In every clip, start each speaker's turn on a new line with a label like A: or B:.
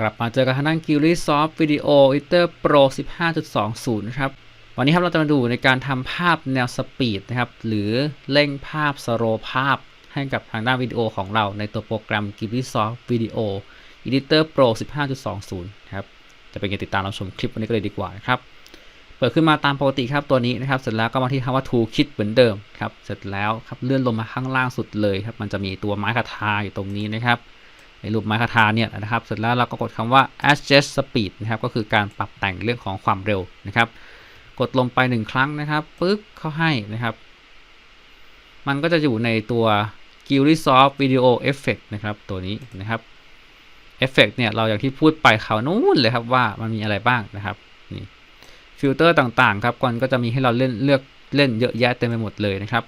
A: กลับมาเจอกันทางด้าน g i l i s o f t Video Editor Pro 15.20 นะครับ วันนี้ครับเราจะมาดูในการทำภาพแนวสปีดนะครับ หรือเร่งภาพสโลภาพ ให้กับทางด้านวิดีโอของเราในตัวโปรแกรม g i l i s o f t Video Editor Pro 15.20 นะครับ จะเป็นการติดตามรับชมคลิปวันนี้ก็เลยดีกว่านะครับ เปิดขึ้นมาตามปกติครับตัวนี้นะครับ เสร็จแล้วก็มาที่คำว่า Tool Kit เหมือนเดิมครับ เสร็จแล้วครับเลื่อนลงมาข้างล่างสุดเลยครับ มันจะมีตัวไม้คาทาอยู่ตรงนี้นะครับ รูปไม้คาทาเนี่ยนะครับ เสร็จแล้วเราก็กดคำว่า adjust speed นะครับ ก็คือการปรับแต่งเรื่องของความเร็วนะครับ กดลงไปหนึ่งครั้งนะครับปึ๊กเข้าให้นะครับ มันก็จะอยู่ในตัว g i l l y Soft Video Effect นะครับ ตัวนี้นะครับ Effect เนี่ยเราอย่างที่พูดไปคราวนู้นเลยครับว่ามันมีอะไรบ้างนะครับนี่ฟิลเตอร์ต่างๆครับก่อนก็จะมีให้เราเล่นเลือกเล่นเยอะแยะเต็มไปหมดเลยนะครับ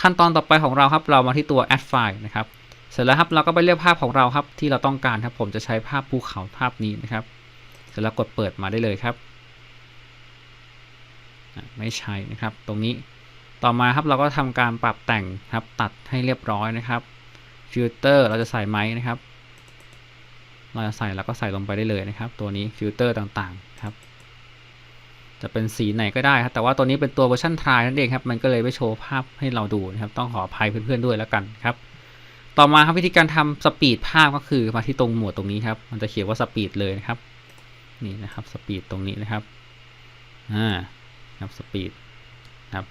A: ขั้นตอนต่อไปของเราครับเรามาที่ตัว add file นะครับ เสร็จแล้วครับเราก็ไปเลือกภาพของเราครับที่เราต้องการครับ ผมจะใช้ภาพภูเขาภาพนี้นะครับ เสร็จแล้วกดเปิดมาได้เลยครับ ไม่ใช่นะครับ ตรงนี้ต่อมาครับเราก็ทำการปรับแต่งครับตัดให้เรียบร้อยนะครับฟิลเตอร์เราจะใส่ไหมนะครับ เราจะใส่แล้วก็ใส่ลงไปได้เลยนะครับ ตัวนี้ฟิลเตอร์ต่างๆครับจะเป็นสีไหนก็ได้ครับแต่ว่าตัวนี้เป็นตัวเวอร์ชันทรายนั่นเองครับมันก็เลยไม่โชว์ภาพให้เราดูนะครับ ต้องขออภัยเพื่อนๆด้วยแล้วกันครับ ต่อมาครับวิธีการทำสปีดภาพก็คือมาที่ตรงหมวดตรงนี้ครับ มันจะเขียนว่าสปีดเลยนะครับ นี่นะครับสปีดตรงนี้นะครับ อ่าครับสปีดครับ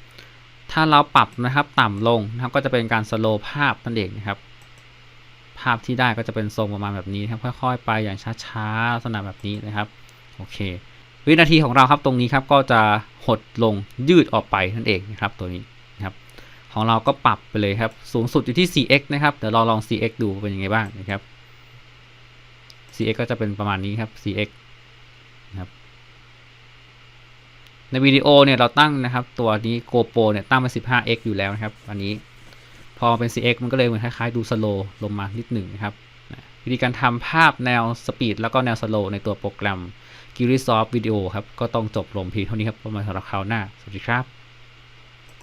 A: ถ้าเราปรับนะครับต่ำลงนะครับก็จะเป็นการสโลภาพนั่นเองนะครับ ภาพที่ได้ก็จะเป็นทรงประมาณแบบนี้ครับ ค่อยๆ ไปอย่างช้าๆลักษณะแบบนี้นะครับ โอเค วินาทีของเราครับตรงนี้ครับก็จะหดลงยืดออกไปนั่นเองนะครับ ตัวนี้นะครับ ของเราก็ปรับไปเลยครับ สูงสุดอยู่ที่ 4x นะครับ เดี๋ยวเราลอง 4x ดูเป็นยังไงบ้างนะครับ 4x ก็จะเป็นประมาณนี้ครับ 4x นะครับ ในวิดีโอเนี่ยเราตั้งนะครับ ตัวนี้ GoPro เนี่ยตั้งเป็น 15x อยู่แล้วนะครับ อันนี้พอเป็น 4x มันก็เลยเหมือนคล้ายๆดูสโลลงมานิดหนึ่งนะครับ วิธีการทำภาพแนวสปีดแล้วก็แนวสโลในตัวโปรแกรม g i l i s o f t Video ครับ ก็ต้องจบลงเพียงเท่านี้ครับประมาณสำหรับคราวหน้า สวัสดีครับ